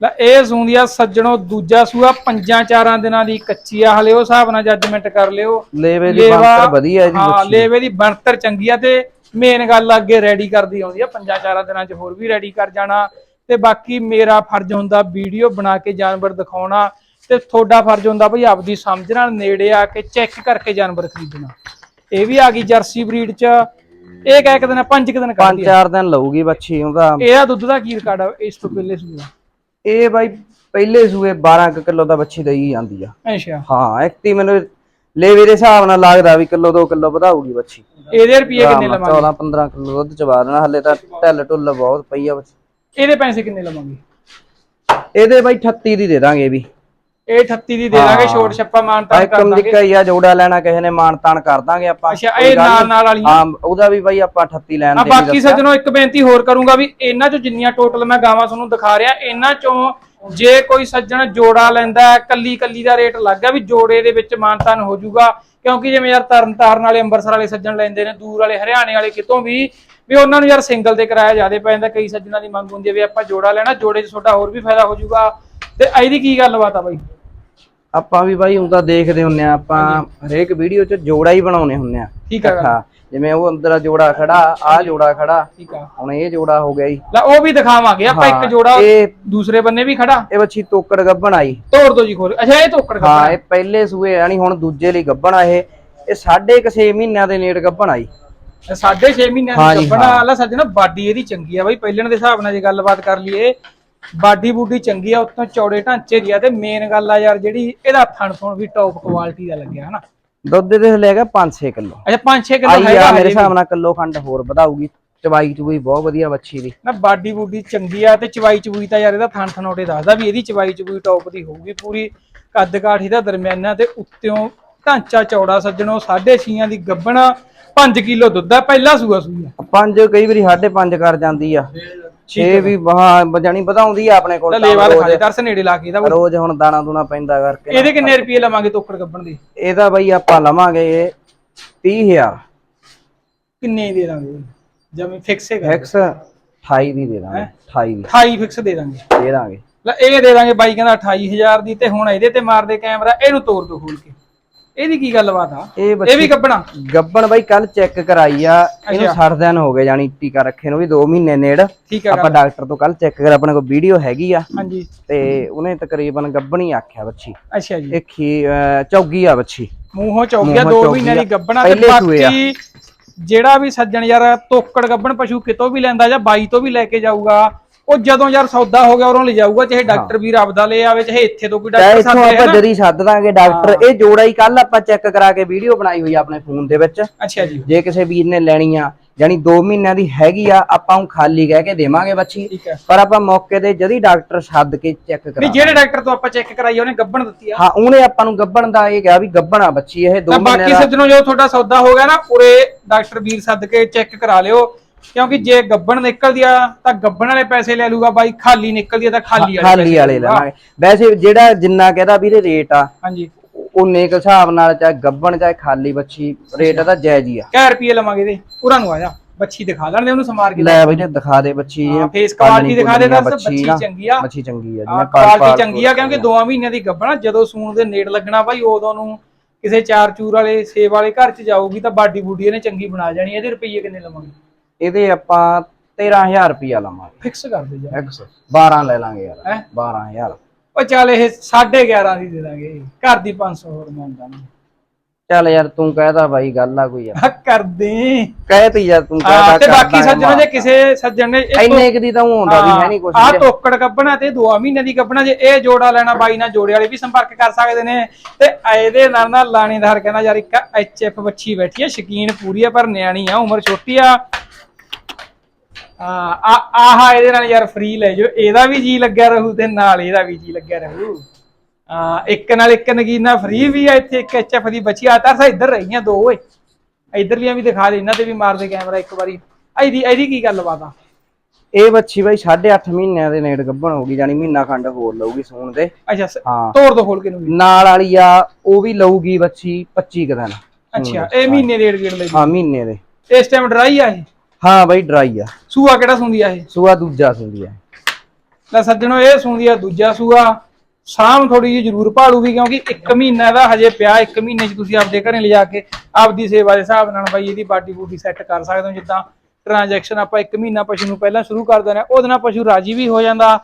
ਲੈ ਇਹ ਸੂੰਦੀ ਆ ਸੱਜਣੋ ਦੂਜਾ ਸੂਆ ਪੰਜਾਂ ਚਾਰਾਂ ਦਿਨਾਂ ਦੀ ਕੱਚੀ ਆ ਹਲੇ ਉਹ ਹਿਸਾਬ ਨਾਲ ਜੱਜਮੈਂਟ ਕਰ ਲਿਓ। ਲੇਵੇ ਦੀ ਲੇਵਾ- ਬੰਤਰ ਵਧੀਆ ਇਹਦੀ ਹਾਂ ਲੇਵੇ ਦੀ ਬਣਤਰ ਚੰਗੀ ਆ ਤੇ ਮੇਨ ਗੱਲ ਅੱਗੇ ਰੈਡੀ ਕਰਦੀ ਆਉਂਦੀ ਆ ਪੰਜਾਂ ਚਾਰਾਂ ਦਿਨਾਂ 'ਚ ਹੋਰ ਵੀ ਰੈਡੀ ਕਰ ਜਾਣਾ। ਤੇ ਬਾਕੀ ਮੇਰਾ ਫਰਜ਼ ਹੁੰਦਾ ਵੀਡੀਓ ਬਣਾ ਕੇ ਜਾਨਵਰ ਦਿਖਾਉਣਾ ਤੇ ਤੁਹਾਡਾ ਫਰਜ਼ ਹੁੰਦਾ ਭਈ ਆਪਦੀ ਸਮਝ ਨਾਲ ਨੇੜੇ ਆ ਕੇ ਚੈੱਕ ਕਰਕੇ ਜਾਨਵਰ ਖਰੀਦਣਾ। ਇਹ ਵੀ ਆ ਗਈ ਜਰਸੀ ਬਰੀਡ 'ਚ। ਇਹ ਕਹਿ ਦਿਨ ਪੰਜ ਕੁ ਦਿਨ ਕਰਦੀ ਆ 5-4 ਦਿਨ ਲਊਗੀ ਬੱਚੀ ਉਹਦਾ ਇਹਦਾ ਦੁੱਧ ਦਾ ਕੀ ਰਿਕਾਰਡ ਆ? ਇਸ ਤੋਂ ਪਹਿਲੇ ਸੂਆ ਇਹ ਬਾਈ ਪਹਿਲੇ ਸੂਏ 12 ਕਿਲੋ ਦਾ ਬੱਚੀ ਦਈ ਜਾਂਦੀ ਆ। ਅੱਛਾ। ਹਾਂ ਐਕਟੀ ਮੈਨੂੰ ਲੇਵੇ ਦੇ ਹਿਸਾਬ ਨਾਲ ਲੱਗਦਾ ਵੀ ਕਿਲੋ 2 ਕਿਲੋ ਵਧਾਊਗੀ ਬੱਚੀ। ਇਹਦੇ ਰੁਪਏ ਕਿੰਨੇ ਲਵਾਂਗੇ? 14 15 ਕਿਲੋ ਦੁੱਧ ਚਵਾ ਦੇਣਾ ਹੱਲੇ ਤਾਂ ਢਿੱਲ ਢੁੱਲ ਬਹੁਤ ਪਈ ਆ ਬੱਚੀ। ਇਹਦੇ ਪੈਸੇ ਕਿੰਨੇ ਲਵਾਂਗੇ? ਇਹਦੇ ਬਾਈ 38 ਦੀ ਦੇ ਦਾਂਗੇ ਵੀ। ਇਹ 38 ਦੀ ਦੇ ਦਾਂਗੇ। ਛੋਟ ਛੱਪਾ ਮਾਨਤਾ ਆ ਕਰ ਇੱਕ ਦਾਂਗੇ। ਅਮਰੀਕਾ ਹੀ ਆ ਜੋੜਾ ਲੈਣਾ ਕਿਸੇ ਨੇ ਮਾਨ ਤਾਨ ਕਰ ਦਾਂਗੇ ਆਪਾਂ। ਅੱਛਾ ਇਹ ਨਾਲ। ਨਾਲ ਵਾਲੀਆਂ ਹਾਂ ਉਹਦਾ ਵੀ ਬਾਈ ਆਪਾਂ 38 ਲੈਣ ਆ ਦੇ ਬਾਕੀ ਸੱਜਣੋ ਇੱਕ ਬੇਨਤੀ ਹੋਰ ਕਰੂੰਗਾ ਵੀ ਇਹਨਾਂ ਚੋਂ ਜਿੰਨੀਆਂ ਟੋਟਲ ਮੈਂ ਗਾਵਾਂ ਤੁਹਾਨੂੰ ਦਿਖਾ ਰਿਹਾ ਇਹਨਾਂ ਚੋਂ ਜੇ ਕੋਈ ਸੱਜਣ ਜੋੜਾ ਲੈਂਦਾ ਕੱਲੀ ਕੱਲੀ ਦਾ ਰੇਟ ਲੱਗ ਵੀ ਜੋੜੇ ਦੇ ਵਿੱਚ ਮਾਨਤਾਨ ਹੋ ਜਾਊਗਾ। ਕਿਉਂਕਿ ਜਿਵੇਂ ਯਾਰ ਤਰਨ ਤਾਰਨ ਵਾਲੇ ਅੰਮ੍ਰਿਤਸਰ ਵਾਲੇ ਸੱਜਣ ਲੈਂਦੇ ਨੇ ਦੂਰ ਵਾਲੇ ਹਰਿਆਣੇ ਵਾਲੇ ਕਿਤੋਂ ਵੀ ਵੀ ਉਹਨਾਂ ਨੂੰ ਯਾਰ ਸਿੰਗਲ ਤੇ ਕਿਰਾਇਆ ਜ਼ਿਆਦਾ ਪੈ ਜਾਂਦਾ ਕਈ ਸੱਜਣਾਂ ਦੀ ਮੰਗ ਹੁੰਦੀ ਹੈ ਵੀ ਆਪਾਂ ਜੋੜਾ ਲੈਣਾ ਜੋੜੇ 'ਚ ਤੁਹਾਡਾ ਹੋਰ ਵੀ ਫਾਇਦਾ ਹੋ ਜਾਊਗਾ। ਤੇ ਇਹਦੀ ਕੀ ਗੱਲਬਾਤ ਆ ਬਾਈ? ਆਪਾਂ ਵੀ ਬਾਈ ਹੁਣ ਤਾਂ ਦੇਖਦੇ ਹੁੰਨੇ ਆ ਆਪਾਂ ਹਰੇਕ ਵੀਡੀਓ 'ਚ ਜੋੜਾ ਹੀ ਬਣਾਉਨੇ ਹੁੰਨੇ ਆ। ਠੀਕ ਹੈ। ਇਕੱਠਾ ਜਿਵੇਂ ਉਹ ਅੰਦਰ ਜੋੜਾ ਖੜਾ ਆ ਜੋੜਾ ਖੜਾ ਠੀਕ ਆ। ਹੁਣ ਇਹ ਜੋੜਾ ਹੋ ਗਿਆ ਜੀ। ਲੈ ਉਹ ਵੀ ਦਿਖਾਵਾਂਗੇ ਆਪਾਂ ਇੱਕ ਹਾਂ, ਜੋੜਾ ਇਹ- ਦੂਸਰੇ ਬੰਨੇ ਵੀ ਖੜਾ। ਇਹ ਬੱਚੀ ਤੋਕੜ ਗੱਭਣ ਆਈ। ਤੋੜ ਦੋ ਜੀ ਖੋਲ ਅੱਛਾ ਇਹ ਤੋਕੜ ਹਾਂ ਕੱਪੜਾ ਇਹ ਪਹਿਲੇ ਸੂਏ ਯਾਨੀ ਹੁਣ ਦੂਜੇ ਲਈ ਗੱਭਣ ਆ ਇਹ। ਇਹ ਸਾਢੇ ਕੁ ਛੇ ਮਹੀਨਿਆਂ ਦੇ ਨੇੜ ਗੱਭਣ ਆਈ। ਸਾਢੇ 6 ਮਹੀਨਿਆਂ ਹਾਂ ਦੀ ਹਾਂ। ਵਾਲਾ ਸੱਜਣਾ ਬਾਡੀ ਇਹਦੀ ਚੰਗੀ ਆ ਬਾਈ ਪਹਿਲਣ ਦੇ ਹਿਸਾਬ ਨਾਲ ਜੇ ਗੱਲਬਾਤ ਕਰ ਲਈਏ ਬਾਡੀ ਬੂਡੀ ਚੰਗੀ ਆ ਉਤੋਂ ਚੌੜੇ ਢਾਂਚੇ ਦੀ ਆ ਤੇ ਮੇਨ ਗੱਲ ਆ ਯਾਰ ਜਿਹੜੀ ਇਹਦਾ ਥਣ ਥਣ ਵੀ ਟੌਪ ਕੁਆਲਿਟੀ ਦਾ ਲੱਗਿਆ ਹਨਾ? ਦੁੱਧ ਦੇ ਲੈ ਗਿਆ 5-6 ਕਿਲੋ। ਅੱਛਾ 5-6 ਕਿਲੋ ਹੈਗਾ ਮੇਰੇ। ਹਿਸਾਬ ਨਾਲ ਕਿਲੋ ਖੰਡ ਹੋਰ ਵਧਾਊਗੀ ਚਵਾਈ ਚੁਈ ਬਹੁਤ ਵਧੀਆ ਬੱਚੀ ਦੀ ਨਾ ਬਾਡੀ ਬੂਡੀ ਚੰਗੀ ਆ ਤੇ ਚਵਾਈ ਚਬੂਈ ਤਾਂ ਯਾਰ ਇਹਦਾ ਥਣ ਥਣੋਟੇ ਦੱਸਦਾ ਵੀ ਇਹਦੀ ਚਵਾਈ ਚਬੂਈ ਟੌਪ ਦੀ ਹੋਊਗੀ ਪੂਰੀ ਕੱਦ ਕਾਠ ਇਹਦਾ ਦਰਮਿਆਨਾ ਤੇ ਉੱਤੋਂ ਢਾਂਚਾ ਚੌੜਾ ਸੱਜਣੋ 6.5 ਦੀ ਗੱਬਣ 5 ਕਿਲੋ ਦੁੱਧ ਆ ਪਹਿਲਾ ਸੂਆ ਸੂਈ ਆ। ਪੰਜ ਕਈ ਵਾਰੀ ਸਾਢੇ ਪੰਜ ਕਰ ਜਾਂਦੀ ਆ। ਛੇ ਵੀ ਹਾਂ ਜਾਨੀ ਵਧਾਉਂਦੀ ਆ ਆਪਣੇ ਕੋਲ ਲੇਵਾ ਦਿਖਾ। ਦੇ ਦਰਸ ਨੇੜੇ ਲਾ ਕੇ ਇਹਦਾ ਰੋਜ਼ ਹੁਣ ਦਾਣਾ ਦੂਣਾ ਪੈਂਦਾ ਕਰਕੇ। ਇਹਦੇ ਕਿੰਨੇ ਰੁਪਏ ਲਵਾਂਗੇ ਤੋਕੜ ਗੱਬਣ ਦੇ? ਇਹਦਾ ਬਈ ਆਪਾਂ ਲਵਾਂਗੇ 30000 ਕਿੰਨੇ ਦੇ ਦਾਂਗੇ? ਜਮੀ ਫਿਕਸ ਹੈਗਾ। ਫਿਕਸ 28 ਦੀ ਦੇ ਦਾਂਗੇ 28 ਦੀ। 28 ਫਿਕਸ ਦੇ ਦਾਂਗੇ। ਦੇ ਦਾਂਗੇ। ਲੈ ਇਹ ਦੇ ਦਾਂਗੇ ਬਾਈ ਕਹਿੰਦਾ 28000 ਦੀ ਤੇ ਹੁਣ ਇਹਦੇ ਤੇ ਮਾਰਦੇ ਕੈਮਰਾ ਇਹਨੂੰ ਤੋੜ ਦੋ ਖੋਲ ਕੇ। ਇਹਦੀ ਕੀ ਗੱਲਬਾਤ ਆ ਇਹ ਵੀ ਗੱਬਣਾ ਗੱਬਣ ਬਾਈ ਕੱਲ ਚੈੱਕ ਕਰਾਈ ਆ ਇਹਨੂੰ ਅੱਛਾ। 60 ਦਿਨ ਹੋ ਗਏ ਜਾਨੀ ਟੀਕਾ ਰੱਖੇ ਨੂੰ ਵੀ 2 ਮਹੀਨੇ ਨੇੜ ਠੀਕ ਆ ਆਪਾਂ ਗੱਲ। ਡਾਕਟਰ ਤੋਂ ਕੱਲ ਚੈੱਕ ਕਰ ਆਪਣੇ ਕੋਲ ਵੀਡੀਓ ਹੈਗੀ ਆ ਹਾਂਜੀ ਤੇ ਉਹਨੇ ਤਕਰੀਬਨ ਗੱਬਣੀ ਆਖਿਆ ਬੱਚੀ ਅੱਛਾ ਜੀ ਇਹ ਖੀ ਅਹ ਚੌਗੀ ਆ ਬੱਚੀ ਮੂੰਹੋਂ ਚੌਗਿਆ ਮੂੰਹੋਂ 2 ਚੌਗੀ ਮਹੀਨਿਆਂ ਆ। ਦੀ ਗੱਬਣਾ ਤੇ ਪਹਿਲੇ ਸੂਏ ਆ। ਬਾਕੀ ਜਿਹੜਾ ਵੀ ਸੱਜਣ ਯਾਰ ਤੋਕੜ ਗੱਬਣ ਪਸ਼ੂ ਕਿਤੋਂ ਵੀ ਲੈਂਦਾ ਜਾਂ ਬਾਈ ਤੋਂ ਵੀ ਲੈ ਕੇ ਜਾਊਗਾ ਉਹ ਜਦੋਂ ਯਾਰ ਸੌਦਾ ਹੋ ਗਿਆ ਉਰੋਂ ਲੈ ਜਾਊਗਾ ਚਾਹੇ ਡਾਕਟਰ ਵੀਰ ਆਪਦਾ ਲੈ ਆਵੇ ਚਾਹੇ ਇੱਥੇ ਤੋਂ ਕੋਈ ਡਾਕਟਰ ਸਾਥ ਆਪਾਂ ਲੈ ਜਰੀ ਸੱਦ ਦਾਂਗੇ ਡਾਕਟਰ। ਇਹ ਜੋੜਾ ਹੀ ਕੱਲ ਆਪਾਂ ਚੈੱਕ ਕਰਾ ਕੇ ਵੀਡੀਓ ਬਣਾਈ ਹੋਈ ਆਪਣੇ ਫੋਨ ਦੇ ਵਿੱਚ। ਅੱਛਾ ਜੀ। ਜੇ ਕਿਸੇ ਵੀਰ ਨੇ ਲੈਣੀ ਆ ਯਾਨੀ 2 ਮਹੀਨਿਆਂ ਦੀ ਹੈਗੀ ਆ ਆਪਾਂ ਉਹ ਖਾਲੀ ਕਹਿ ਕੇ ਦੇਵਾਂਗੇ ਬੱਚੀ। ਪਰ ਆਪਾਂ ਮੌਕੇ ਤੇ ਜਦੀ ਡਾਕਟਰ ਸੱਦ ਕੇ ਚੈੱਕ ਨਹੀਂ ਕਰਾ ਜਿਹੜੇ ਡਾਕਟਰ ਤੋਂ ਆਪਾਂ ਚੈੱਕ ਕਰਾਈ ਉਹਨੇ ਗੱਬਣ ਦਿੱਤੀ ਆ। ਹਾਂ ਉਹਨੇ ਆਪਾਂ ਨੂੰ ਗੱਬਣ ਦਾ ਇਹ ਕਿਹਾ ਵੀ ਗੱਬਣ ਆ ਬੱਚੀ ਇਹ 2 ਤਾਂ ਮਹੀਨੇ ਬਾਕੀ ਦਾ ਸੱਜਣੋ ਜੋ ਤੁਹਾਡਾ ਸੌਦਾ ਹੋ ਗਿਆ ਨਾ ਉਰੇ ਡਾਕਟਰ ਵੀਰ ਸੱਦ ਕੇ ਚੈੱਕ ਕਰਾ ਲਿਓ। ਕਿਉਂਕਿ ਜੇ ਗੱਬਣ ਨਿਕਲਦੀ ਆ ਤਾਂ ਗੱਬਣ ਵਾਲੇ ਪੈਸੇ ਲੈ ਲੂਗਾ ਬਾਈ ਖਾਲੀ ਨਿਕਲਦੀ ਆ ਤਾਂ ਖਾਲੀ ਵਾਲੇ ਖਾਲੀ ਵਾਲੇ। ਲੈਵਾਂਗੇ ਵੈਸੇ ਜਿਹੜਾ ਜਿੰਨਾ ਕਹਦਾ ਵੀਰੇ ਰੇਟ ਆ ਹਾਂਜੀ। ਉਹਨੇ ਕੁ ਹਿਸਾਬ ਨਾਲ ਚਾਹੇ ਗੱਬਣ ਚਾਹੇ ਖਾਲੀ ਬੱਚੀ ਰੇਟ ਦਾ ਜਾਇਜ਼ ਹੀ ਆ। ਕਿੰਨੇ ਰੁਪਏ ਲਵਾਂਗੇ ਇਹਦੇ ਪੂਰਾ ਨੂੰ ਆ ਜਾ ਬੱਚੀ ਦਿਖਾ ਲੈਣ ਦੇ ਉਹਨੂੰ ਸਮਾਰ ਕੇ ਲੈ ਬਈ ਦਿਖਾ ਦੇ ਬੱਚੀ ਪਾਲਣੀ quality ਦਿਖਾ ਦੇ ਦੱਸ, ਬੱਚੀ। ਚੰਗੀ ਆ। ਬੱਚੀ ਚੰਗੀ ਆ ਜਿਵੇਂ ਕੁਆਲਿਟੀ ਚੰਗੀ ਆ ਕਿਉਂਕਿ 2 ਮਹੀਨਿਆਂ ਦੀ ਗੱਬਣਾ ਜਦੋਂ ਸੂਣ ਦੇ ਨੇੜ ਲੱਗਣਾ ਬਾਈ ਉਦੋਂ ਨੂੰ ਕਿਸੇ ਚਾਰ ਚੂਰ ਵਾਲੇ ਸੇਬ ਵਾਲੇ ਘਰ ਚ ਜਾਊਗੀ ਤਾਂ ਬਾਡੀ ਬੂਡੀ ਇਹਨੇ ਚੰਗੀ ਬਣਾ ਜਾਣੀ ਇਹਦੇ ਰੁਪਏ ਕਿੰਨੇ ਲਵਾਂਗੇ? ਇਹਦੇ ਆਪਾਂ 13000 ਰੁਪਿਆ ਲਵਾਂਗੇ। ਫਿਕਸ ਕਰ ਦੇ X 12 ਲੈ ਲਾਂਗੇ ਯਾਰ। ਹੈਂ? 12000 ਉਹ ਚੱਲ ਇਹ 11.5 ਦੀ ਦੇ ਦਾਂਗੇ। ਘਰ ਦੀ 500 ਹੋਰ ਮੰਗਦਾ ਨਾ ਚੱਲ ਯਾਰ ਤੂੰ ਕਹਿਦਾ ਬਾਈ ਗੱਲ ਆ ਕੋਈ ਯਾਰ। ਆ ਕਰ ਦੇ। ਕਹਿਤੀ ਯਾਰ ਤੂੰ ਕਹਿਦਾ ਤੇ ਬਾਕੀ ਸੱਜਣੋ ਜੇ ਕਿਸੇ ਸੱਜਣ ਨੇ ਇਹ ਇੰਨੇ ਕੁ ਦੀ ਤਾਂ ਉਹ ਹੁੰਦਾ ਵੀ ਹੈ ਨਹੀਂ ਕੁਛ ਆ ਵੀਰੇ। ਤੋਕੜ ਕੱਢਣਾ ਤੇ 2 ਮਹੀਨੇ ਦੀ ਕੱਢਣਾ ਜੇ ਇਹ ਜੋੜਾ ਲੈਣਾ ਬਾਈ ਨਾਲ ਜੋੜੇ ਵਾਲੇ ਵੀ ਸੰਪਰਕ ਕਰ ਸਕਦੇ ਨੇ। ਤੇ ਇਹਦੇ ਨਾਲ ਨਾਲ ਲਾਣੇਦਾਰ ਕਹਿੰਦਾ ਯਾਰ ਇੱਕ ਐਚਐਫ ਬੱਚੀ ਬੈਠੀ ਹੈ ਸ਼ਕੀਨ ਪੂਰੀ ਹੈ ਪਰ ਨਿਆਣੀ ਆ ਉਮਰ ਛੋਟੀ ਆ। ਆ ਆਹ ਇਹਦੇ ਨਾਲ ਯਾਰ ਫ੍ਰੀ ਲੈ ਜਾਓ। ਇਹਦਾ ਵੀ ਜੀ ਲੱਗਿਆ ਰਹੂ ਤੇ ਨਾਲ ਇਹਦਾ ਵੀ ਜੀ ਲੱਗਿਆ ਰਹੂ। ਆ ਇੱਕ ਨਾਲ ਇੱਕ ਨਗੀਨਾ ਫ੍ਰੀ ਵੀ ਆ ਇੱਥੇ ਇੱਕ ਐਚਐਫ ਦੀ ਬੱਚੀ ਆ। ਤਾਂ ਇੱਧਰ ਰਹੀਆਂ ਦੋ ਓਏ। ਇਧਰਲੀਆਂ ਵੀ ਦਿਖਾ ਦੇ ਇਹਨਾਂ ਤੇ ਵੀ ਮਾਰ ਦੇ ਕੈਮਰਾ ਇੱਕ ਵਾਰੀ। ਇਹਦੀ ਇਹਦੀ ਕੀ ਗੱਲਬਾਤ ਆ ਇਹ ਬੱਚੀ ਬਾਈ 8.5 ਮਹੀਨਿਆਂ ਦੇ ਨੇੜ ਗੱਭਣ ਹੋ ਗਈ ਜਾਨੀ ਮਹੀਨਾ ਖੰਡ ਹੋਰ ਲਊਗੀ ਸੂਣ ਦੇ ਅੱਛਾ ਸ- ਤੋੜ ਦੋ ਖੋਲ ਕੇ ਨੂੰ ਨਾਲ ਵਾਲੀ ਆ ਉਹ ਵੀ ਲਊਗੀ ਬੱਚੀ 25 ਕੁ ਦਿਨ। ਅੱਛਾ ਇਹ ਮਹੀਨੇ ਡੇਢ ਗੇੜ ਲਈ ਹਾਂ ਮਹੀਨੇ ਦੇ। ਇਸ ਟਾਈਮ ਡਰਾਈ ਆ ਇਹ? ਹਾਂ ਬਾਈ ਡਰਾਈ ਆ। ਸੂਆ ਕਿਹੜਾ ਸੁੰਦੀ ਆ ਇਹ? ਸੂਆ ਦੂਜਾ ਸੁੰਦੀ ਆ। ਲੈ ਸੱਜਣੋ ਇਹ ਸੁੰਦੀ ਆ ਦੂਜਾ ਸੂਆ। ਸ਼ਾਮ ਥੋੜੀ ਜਿਹੀ ਜ਼ਰੂਰ ਭਾਲੂਗੀ ਕਿਉਂਕਿ 1 ਮਹੀਨਾ ਦਾ ਹਜੇ ਪਿਆ 1 ਮਹੀਨੇ 'ਚ ਤੁਸੀਂ ਆਪਦੇ ਘਰੇ ਲਿਜਾ ਕੇ ਆਪਦੀ ਸੇਵਾ ਦੇ ਹਿਸਾਬ ਨਾਲ ਬਾਈ ਇਹਦੀ ਬਾਡੀ ਬੂਡੀ ਸੈੱਟ ਕਰ ਸਕਦੇ ਹੋ। ਜਿੱਦਾਂ ਟ੍ਰਾਂਜੈਕਸ਼ਨ ਆਪਾਂ 1 ਮਹੀਨਾ ਪਸ਼ੂ ਨੂੰ ਪਹਿਲਾਂ ਸ਼ੁਰੂ ਕਰ ਦਿੰਦੇ ਆ ਉਹਦੇ ਨਾਲ ਪਸ਼ੂ ਰਾਜੀ ਵੀ ਹੋ ਜਾਂਦਾ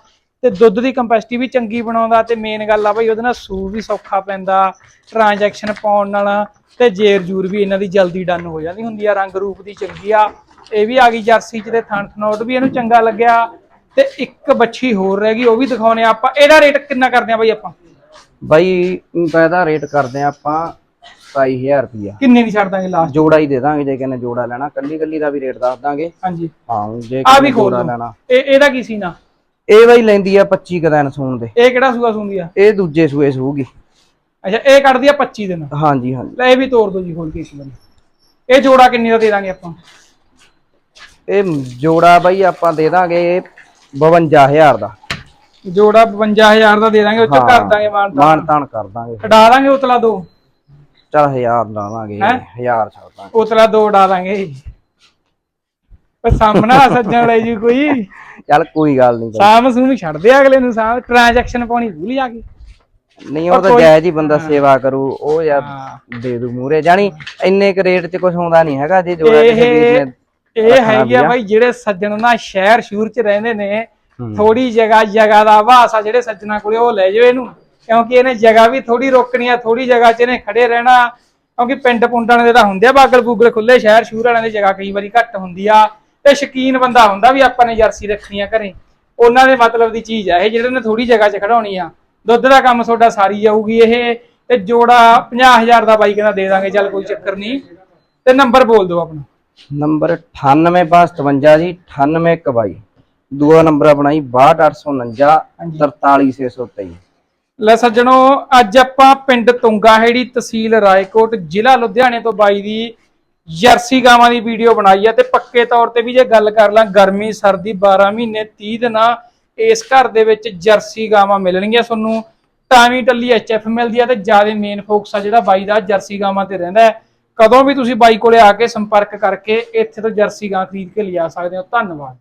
ਤੇ ਦੁੱਧ ਦੀ ਕੰਪੈਸਿਟੀ ਵੀ ਚੰਗੀ ਬਣਾਉਂਦਾ ਤੇ ਮੇਨ ਗੱਲ ਆ ਬਾਈ ਉਹਦੇ ਨਾਲ ਸੂ ਵੀ ਸੌਖਾ ਪੈਂਦਾ ਟ੍ਰਾਂਜੈਕਸ਼ਨ ਪਾਉਣ ਨਾਲ ਤੇ ਜੇਰ ਜੂਰ ਵੀ ਇਹਨਾਂ ਦੀ ਜਲਦੀ ਡਨ ਹੋ ਜਾਂਦੀ ਹੁੰਦੀ ਆ ਰੰਗ ਰੂਪ ਦੀ ਚੰਗੀ ਆ। ਇਹ ਵੀ ਆ ਗਈ ਜਰਸੀ ਚ ਤੇ ਥਣ ਥਨੋਟ ਵੀ ਇਹਨੂੰ ਚੰਗਾ ਲੱਗਿਆ ਤੇ ਇੱਕ ਬੱਚੀ ਹੋਰ ਰਹਿ ਗਈ ਉਹ ਵੀ ਦਿਖਾਉਣੇ ਆਪਾਂ। ਇਹਦਾ ਰੇਟ ਕਿੰਨਾ ਕਰਦੇ ਆ ਬਾਈ ਆਪਾਂ? ਬਾਈ ਇਹਦਾ ਰੇਟ ਕਰਦੇ ਆ ਆਪਾਂ 27000 ਰੁਪਿਆ ਕਿੰਨੇ ਦੀ ਛੱਡ ਦਾਂਗੇ ਲਾਸਟ ਜੋੜਾ ਹੀ ਦੇ ਦਾਂਗੇ ਜੇ ਕਿਨੇ ਜੋੜਾ ਲੈਣਾ। ਕੱਲੀ ਕੱਲੀ ਦਾ ਵੀ ਰੇਟ ਦੱਸ ਦਾਂਗੇ। ਹਾਂਜੀ। ਹਾਂ ਜੇ ਆ ਵੀ ਖੋਲ। ਲੈਣਾ। ਇਹ ਇਹਦਾ ਕੀ ਸੀ ਨਾ ਇਹ ਬਾਈ ਲੈਂਦੀ ਆ 25 ਕੁ ਦਿਨ ਸੂਣ ਦੇ। ਇਹ ਕਿਹੜਾ ਸੂਆ ਸੁੰਦੀ ਆ? ਇਹ ਦੂਜੇ ਸੂਏ ਸੂਗੀ। ਅੱਛਾ ਇਹ ਕੱਢਦੀ ਆ 25 ਦਿਨ। ਹਾਂਜੀ ਹਾਂਜੀ। ਲੈ ਇਹ ਵੀ ਤੋੜ ਦੋ ਜੀ ਖੋਲ ਕੇ ਇੱਕ ਵਾਰੀ ਇਹ ਜੋੜਾ ਕਿੰਨੇ ਦਾ ਦੇ ਦਾਂਗੇ ਆਪਾਂ? ਇਹ ਜੋੜਾ ਬਾਈ ਆਪਾਂ ਦੇ ਦਾਂਗੇ 52000 ਦਾ। ਜੋੜਾ 55000 ਦਾ ਦੇ ਦਾਂਗੇ ਉਹ ਚ ਹਾਂ। ਕਰ ਦਾਂਗੇ ਮਾਨ ਤਾਨ। ਕਰ ਦਾਂਗੇ। ਕਢਾ ਦਾਂਗੇ ਉਤਲਾ ਦੋ। ਚਲ 1000 ਲਾ ਦਾਂਗੇ ਹੈਂ? 1000 ਛੱਡ ਦਾਂਗੇ। ਉਤਲਾ ਦੋ ਉਡਾ ਦਾਂਗੇ। ਪਰ ਸਾਹਮਣਾ ਸੱਜਣ ਲੈ ਜੀ ਕੋਈ। ਚੱਲ ਕੋਈ ਗੱਲ ਨਹੀਂ ਸਾਮ ਸੂਮ ਛੱਡ ਦੇ ਅਗਲੇ ਨੂੰ ਸਾਮ ਟ੍ਰਾਂਜੈਕਸ਼ਨ ਪਾਉਣੀ ਭੁੱਲ ਜਾ ਕੇ। ਨਹੀਂ ਉਹ ਤਾਂ ਕੋਈ- ਜਾਇਜ਼ ਹੀ ਬੰਦਾ ਸੇਵਾ ਕਰੂ ਉਹ ਯਾਰ ਹਾਂ। ਦੇ ਦੂ ਮੂਰੇ ਜਾਣੀ ਇੰਨੇ ਕ ਰੇਟ 'ਚ ਕੁਝ ਆਉਂਦਾ ਨਹੀਂ ਹੈਗਾ ਜੇ ਜੋੜਾ ਕਿਸੇ ਵੀਰ ਇਹ ਨੇ ਇਹ ਹੈਗੀ ਆ। ਬਾਈ ਜਿਹੜੇ ਸੱਜਣ ਨਾ ਸ਼ਹਿਰ ਸ਼ੂਰ ਚ ਰਹਿੰਦੇ ਨੇ। ਥੋੜੀ ਜਗ੍ਹਾ ਜਗ੍ਹਾ ਦਾ ਆਵਾਸ ਆ ਜਿਹੜੇ ਸੱਜਣਾ ਕੋਲੇ ਉਹ ਲੈ ਜਾਓ ਇਹਨੂੰ। ਕਿਉਂਕਿ ਇਹਨੇ ਜਗ੍ਹਾ ਵੀ ਥੋੜੀ ਰੋਕਣੀ ਆ ਥੋੜੀ ਜਗ੍ਹਾ 'ਚ ਇਹਨੇ ਖੜੇ ਰਹਿਣਾ। ਕਿਉਂਕਿ ਪਿੰਡ ਪੁੰਡਾਂ ਦੇ ਤਾਂ ਹੁੰਦੇ ਆ ਬਾਗਲ ਬੂਗਲ ਖੁੱਲੇ ਸ਼ਹਿਰ ਸ਼ੂਰ ਵਾਲਿਆਂ ਦੀ ਜਗ੍ਹਾ ਕਈ ਵਾਰੀ ਘੱਟ ਹੁੰਦੀ ਆ। ਤੇ ਸ਼ਕੀਨ ਬੰਦਾ ਹੁੰਦਾ ਵੀ ਆਪਾਂ ਨੇ ਜਰਸੀ ਰੱਖਣੀ ਆ ਘਰੇ। ਉਹਨਾਂ ਦੇ ਮਤਲਬ ਦੀ ਚੀਜ਼ ਆ ਇਹ ਜਿਹੜੇ ਨੇ ਥੋੜੀ ਜਗ੍ਹਾ 'ਚ ਖੜਾਉਣੀ ਆ। ਦੁੱਧ ਦਾ ਕੰਮ ਤੁਹਾਡਾ ਸਾਰੀ ਜਾਊਗੀ ਇਹ। ਤੇ ਜੋੜਾ 50000 ਦਾ ਬਾਈ ਕਹਿੰਦਾ ਦੇ ਦਾਂਗੇ ਚੱਲ ਕੋਈ ਚੱਕਰ ਨਹੀਂ। ਤੇ ਨੰਬਰ ਬੋਲ ਦਿਓ ਆਪਣਾ। ਨੰਬਰ 98557 ਜੀ 9822 ਦੂਆ ਨੰਬਰ ਆਪਣਾ ਜੀ 62849 43623 ਲੈ ਸੱਜਣੋ ਅੱਜ ਆਪਾਂ ਪਿੰਡ ਤੁੰਗਾਹੇੜੀ ਤਹਿਸੀਲ ਰਾਏਕੋਟ ਜ਼ਿਲ੍ਹਾ ਲੁਧਿਆਣੇ ਤੋਂ ਬਾਈ ਦੀ ਜਰਸੀ ਗਾਵਾਂ ਦੀ ਵੀਡੀਓ ਬਣਾਈ ਆ ਤੇ ਪੱਕੇ ਤੌਰ ਤੇ ਵੀ ਜੇ ਗੱਲ ਕਰ ਲਾਂ ਗਰਮੀ ਸਰਦੀ 12 ਮਹੀਨੇ 30 ਦਿਨਾਂ ਇਸ ਘਰ ਦੇ ਵਿੱਚ ਜਰਸੀ ਗਾਵਾਂ ਮਿਲਣਗੀਆਂ ਤੁਹਾਨੂੰ। ਟਾਵੀ ਟੱਲੀ ਐਚਐਫ ਮਿਲਦੀ ਆ ਤੇ ਜ਼ਿਆਦਾ ਮੇਨ ਫੋਕਸ ਆ ਜਿਹੜਾ ਬਾਈ ਦਾ ਜਰਸੀ ਗਾਵਾਂ ਤੇ ਰਹਿੰਦਾ ਹੈ। ਕਦੋਂ ਵੀ ਤੁਸੀਂ ਬਾਈ ਕੋਲੇ ਆ ਕੇ ਸੰਪਰਕ ਕਰਕੇ ਇੱਥੇ ਤੋਂ ਜਰਸੀ ਗਾਂ ਖਰੀਦ ਕੇ ਲਿਜਾ ਸਕਦੇ ਹੋ। ਧੰਨਵਾਦ।